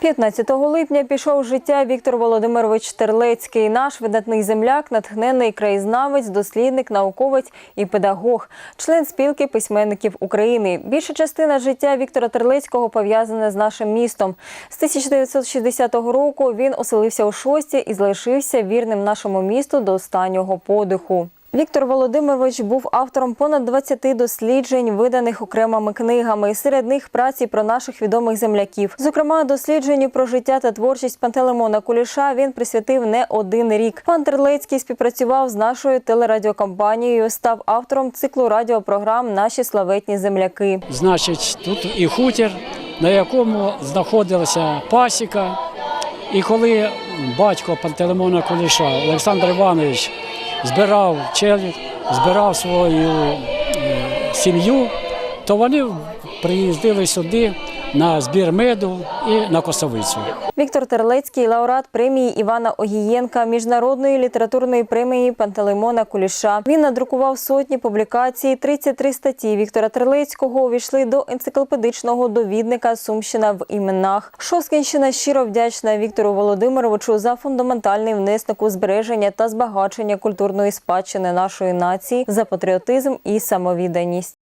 15 липня пішов життя Віктор Володимирович Терлецький, наш видатний земляк, натхненний краєзнавець, дослідник, науковець і педагог, член спілки письменників України. Більша частина життя Віктора Терлецького пов'язана з нашим містом. З 1960 року він оселився у Шості і залишився вірним нашому місту до останнього подиху. Віктор Володимирович був автором понад 20 досліджень, виданих окремими книгами. Серед них праці про наших відомих земляків. Зокрема, дослідженню про життя та творчість Пантелеймона Куліша він присвятив не один рік. Пан Терлецький співпрацював з нашою телерадіокомпанією, став автором циклу радіопрограм Наші славетні земляки. Значить, тут і хутір, на якому знаходилася пасіка. І коли батько Пантелеймона Куліша Олександр Іванович збирав челядь, збирав свою е, сім'ю, то вони приїздили сюди на збір меду і на косовицю. Віктор Терлецький лауреат премії Івана Огієнка, міжнародної літературної премії Пантелеймона Куліша. Він надрукував сотні публікацій. 33 статті Віктора Терлецького увійшли до енциклопедичного довідника Сумщина в іменах. Шоскінщина щиро вдячна Віктору Володимировичу за фундаментальний внесок у збереження та збагачення культурної спадщини нашої нації, за патріотизм і самовідданість.